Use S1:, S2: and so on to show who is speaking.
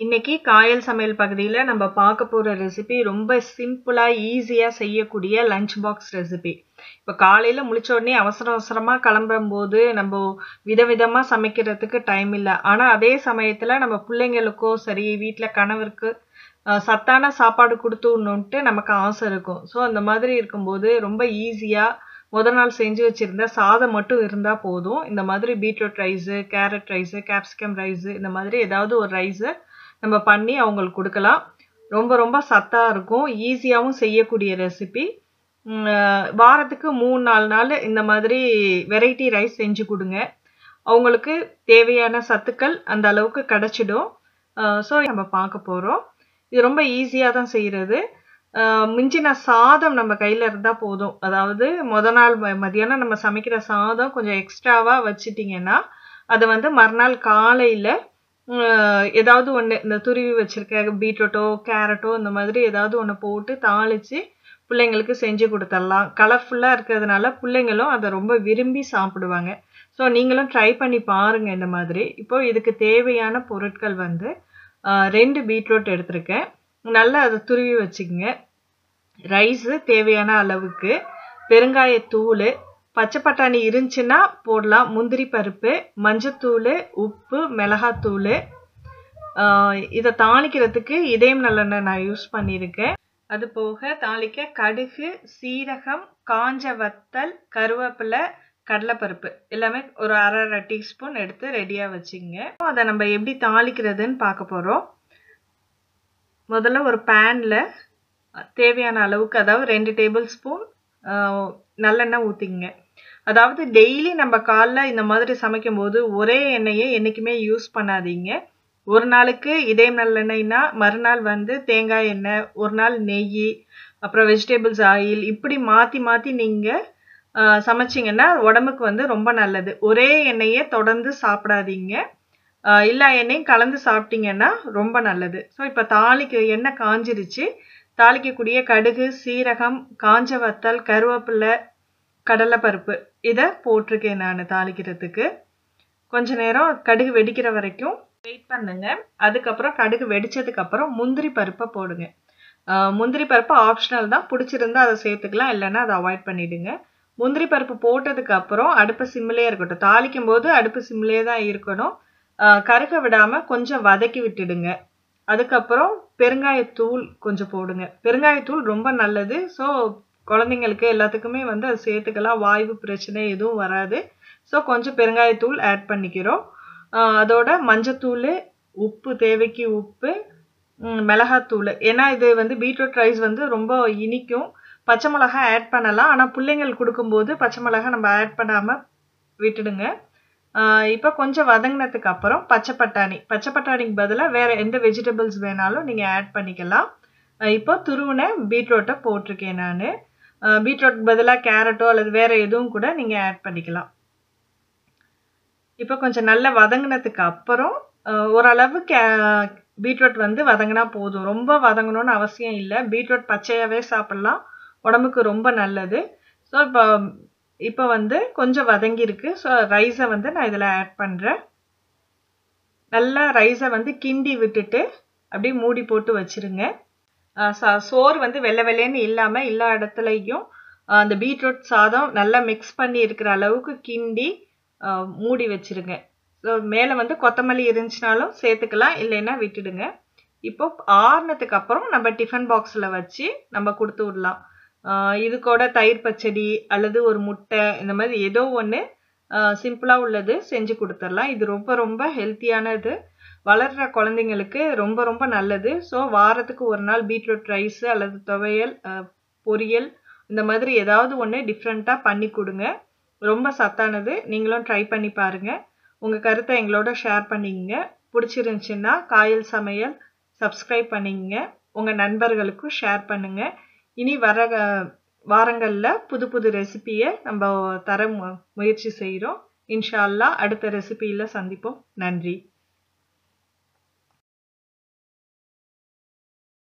S1: இன்னைக்கு காயல் சமையல் பகுதியில் நம்ம பார்க்க போகிற ரெசிபி ரொம்ப சிம்பிளாக ஈஸியாக செய்யக்கூடிய லஞ்ச் பாக்ஸ் ரெசிபி இப்போ காலையில் முழிச்ச உடனே அவசர அவசரமாக கிளம்பும்போது நம்ம விதவிதமாக சமைக்கிறதுக்கு டைம் இல்லை. ஆனால் அதே சமயத்தில் நம்ம பிள்ளைங்களுக்கோ சரி வீட்டில் கணவருக்கு சத்தான சாப்பாடு கொடுத்துடணுன்ட்டு நமக்கு ஆசை இருக்கும். ஸோ அந்த மாதிரி இருக்கும்போது ரொம்ப ஈஸியாக முதல் நாள் செஞ்சு வச்சுருந்த சாதம் மட்டும் இருந்தால் போதும். இந்த மாதிரி beetroot rice carrot rice capsicum rice இந்த மாதிரி ஏதாவது ஒரு ரைஸை நம்ம பண்ணி அவங்களுக்கு கொடுக்கலாம். ரொம்ப ரொம்ப சத்தாக இருக்கும். ஈஸியாகவும் செய்யக்கூடிய ரெசிபி வாரத்துக்கு மூணு நாலு நாள் இந்த மாதிரி வெரைட்டி ரைஸ் செஞ்சு கொடுங்க. அவங்களுக்கு தேவையான சத்துக்கள் அந்த அளவுக்கு கிடச்சிடும். ஸோ நம்ம பார்க்க போகிறோம் இது ரொம்ப ஈஸியாக தான் செய்கிறது மிஞ்சின சாதம் நம்ம கையில் இருந்தால் போதும். அதாவது முத நாள் ம- மதியானம் நம்ம சமைக்கிற சாதம் கொஞ்சம் எக்ஸ்ட்ராவாக வச்சிட்டிங்கன்னா அதை வந்து மறுநாள் காலையில் ஏதாவது ஒன்று இந்த துருவி வச்சிருக்க பீட்ரூட்டோ கேரட்டோ இந்த மாதிரி ஏதாவது ஒன்று போட்டு தாளித்து பிள்ளைங்களுக்கு செஞ்சு கொடுத்துடலாம் கலர்ஃபுல்லாக இருக்கிறதுனால பிள்ளைங்களும் அதை ரொம்ப விரும்பி சாப்பிடுவாங்க. ஸோ நீங்களும் ட்ரை பண்ணி பாருங்கள் இந்த மாதிரி. இப்போ இதுக்கு தேவையான பொருட்கள் வந்து ரெண்டு பீட்ரூட் எடுத்திருக்கேன். நல்லா அதை துருவி வச்சுக்கோங்க. ரைஸு தேவையான அளவுக்கு பெருங்காயத்தூள் பச்சை பட்டாணி இருந்துச்சுன்னா போடலாம். முந்திரி பருப்பு மஞ்சத்தூள் உப்பு மிளகாத்தூள். இதை தாளிக்கிறதுக்கு இதயம் நல்லெண்ணெய் நான் யூஸ் பண்ணியிருக்கேன். அது போக தாளிக்க கடுகு சீரகம் காஞ்ச வத்தல் கருவேப்பிலை கடலைப்பருப்பு. எல்லாமே ஒரு அரை அரை டீஸ்பூன் எடுத்து ரெடியாக வச்சுங்க. அதை நம்ம எப்படி தாளிக்கிறதுன்னு பார்க்க போகிறோம் முதல்ல ஒரு பேனில் தேவையான அளவுக்கு அதாவது ரெண்டு டேபிள் ஸ்பூன் நல்லெண்ணெய் ஊற்றிங்க அதாவது டெய்லி நம்ம காலைல இந்த மாதிரி சமைக்கும்போது ஒரே எண்ணெயை என்றைக்குமே யூஸ் பண்ணாதீங்க. ஒரு நாளுக்கு இதயம் நல்லெண்ணெய்னா மறுநாள் வந்து தேங்காய் எண்ணெய் ஒரு நாள் நெய் அப்புறம் வெஜிடபிள்ஸ் ஆயில் இப்படி மாற்றி மாற்றி நீங்கள் சமைச்சிங்கன்னா உடம்புக்கு வந்து ரொம்ப நல்லது. ஒரே எண்ணெயை தொடர்ந்து சாப்பிடாதீங்க. எல்லா எண்ணெயும் கலந்து சாப்பிட்டீங்கன்னா ரொம்ப நல்லது. ஸோ இப்போ தாளிக்க எண்ணெய் காஞ்சிருச்சு. தாளிக்கக்கூடிய கடுகு சீரகம் காஞ்ச வத்தல் கருவேப்பிலை கடலைப்பருப்பு. இதை போட்டிருக்கேன் நான் தாளிக்கிறதுக்கு. கொஞ்ச நேரம் கடுகு வெடிக்கிற வரைக்கும் வெயிட் பண்ணுங்க. அதுக்கப்புறம் கடுகு வெடிச்சதுக்கப்புறம் முந்திரி பருப்பை போடுங்க. முந்திரி பருப்பு ஆப்ஷனல் தான். பிடிச்சிருந்தா அதை சேர்த்துக்கலாம். இல்லைன்னா அதை அவாய்ட் பண்ணிடுங்க. முந்திரி பருப்பு போட்டதுக்கப்புறம் அடுப்பு சிம்மிலே இருக்கட்டும். தாளிக்கும் போது அடுப்பு சிம்மிலே தான் இருக்கணும். கருக விடாமல் கொஞ்சம் வதக்கி விட்டுடுங்க. அதுக்கப்புறம் பெருங்காயத்தூள் கொஞ்சம் போடுங்க. பெருங்காயத்தூள் ரொம்ப நல்லது. ஸோ குழந்தைங்களுக்கு எல்லாத்துக்குமே வந்து அது சேர்த்துக்கலாம். வாய்வு பிரச்சனை எதுவும் வராது. ஸோ கொஞ்சம் பெருங்காயத்தூள் ஆட் பண்ணிக்கிறோம். அதோட மஞ்சத்தூள் உப்பு தேவைக்கு உப்பு மிளகாத்தூள். ஏன்னா இது வந்து பீட்ரூட் ரைஸ் வந்து ரொம்ப இனிக்கும். பச்சை மிளகா ஆட் பண்ணலாம். ஆனால் பிள்ளைங்களுக்கு கொடுக்கும்போது பச்சை மிளகா நம்ம ஆட் பண்ணாமல் விட்டுடுங்க. இப்போ கொஞ்சம் வதங்கினதுக்கு அப்புறம் பச்சை பட்டாணி. பச்சை பட்டாணிக்கு பதிலாக வேறு எந்த வெஜிடபிள்ஸ் வேணாலும் நீங்கள் ஆட் பண்ணிக்கலாம். இப்போ துருவின பீட்ரூட்டை போட்டிருக்கேன் நான். பீட்ரூட் பதிலாக கேரட்டோ அல்லது வேறு எதுவும் கூட நீங்கள் ஆட் பண்ணிக்கலாம். இப்போ கொஞ்சம் நல்லா வதங்கினதுக்கு அப்புறம் ஓரளவு கே பீட்ரூட் வந்து வதங்கினா போதும். ரொம்ப வதங்கணும்னு அவசியம் இல்லை. பீட்ரூட் பச்சையாகவே சாப்பிட்லாம். உடம்புக்கு ரொம்ப நல்லது. ஸோ இப்போ இப்போ வந்து கொஞ்சம் வதங்கியிருக்கு. ஸோ ரைஸை வந்து நான் இதில் ஆட் பண்ணுறேன் நல்லா ரைஸை வந்து கிண்டி விட்டுட்டு அப்படியே மூடி போட்டு வச்சிருங்க. சோறு வந்து வெள்ளை வெள்ளைன்னு இல்லாமல் எல்லா இடத்துலையும் அந்த பீட்ரூட் சாதம் நல்லா மிக்ஸ் பண்ணி இருக்கிற அளவுக்கு கிண்டி மூடி வச்சிருங்க. ஸோ மேலே வந்து கொத்தமல்லி இருந்துச்சுனாலும் சேர்த்துக்கலாம் இல்லைன்னா விட்டுடுங்க. இப்போ ஆறுனதுக்கு அப்புறம் நம்ம டிஃபன் பாக்ஸில் வச்சு நம்ம கொடுத்து விடலாம். இது கூட தயிர் பச்சடி அல்லது ஒரு முட்டை இந்த மாதிரி ஏதோ ஒன்று சிம்பிளாக உள்ளது செஞ்சு கொடுத்துடலாம். இது ரொம்ப ரொம்ப ஹெல்த்தியானது வளர்கிற குழந்தைங்களுக்கு ரொம்ப ரொம்ப நல்லது. ஸோ வாரத்துக்கு ஒரு நாள் பீட்ரூட் ரைஸ் அல்லது துவையல் பொரியல் இந்த மாதிரி ஏதாவது ஒன்று டிஃப்ரெண்ட்டாக பண்ணி கொடுங்க. ரொம்ப சத்தானது. நீங்களும் ட்ரை பண்ணி பாருங்கள் உங்கள் கருத்தை எங்களோட ஷேர் பண்ணிக்கங்க. பிடிச்சிருந்துச்சுன்னா காயல் சமையல் சப்ஸ்கிரைப் பண்ணிக்கங்க. உங்கள் நண்பர்களுக்கும் ஷேர் பண்ணுங்கள் இனி வர வாரங்களில் புது புது ரெசிபியை நம்ம தர மு- முயற்சி செய்கிறோம் இன்ஷா அடுத்த ரெசிபியில் சந்திப்போம். நன்றி.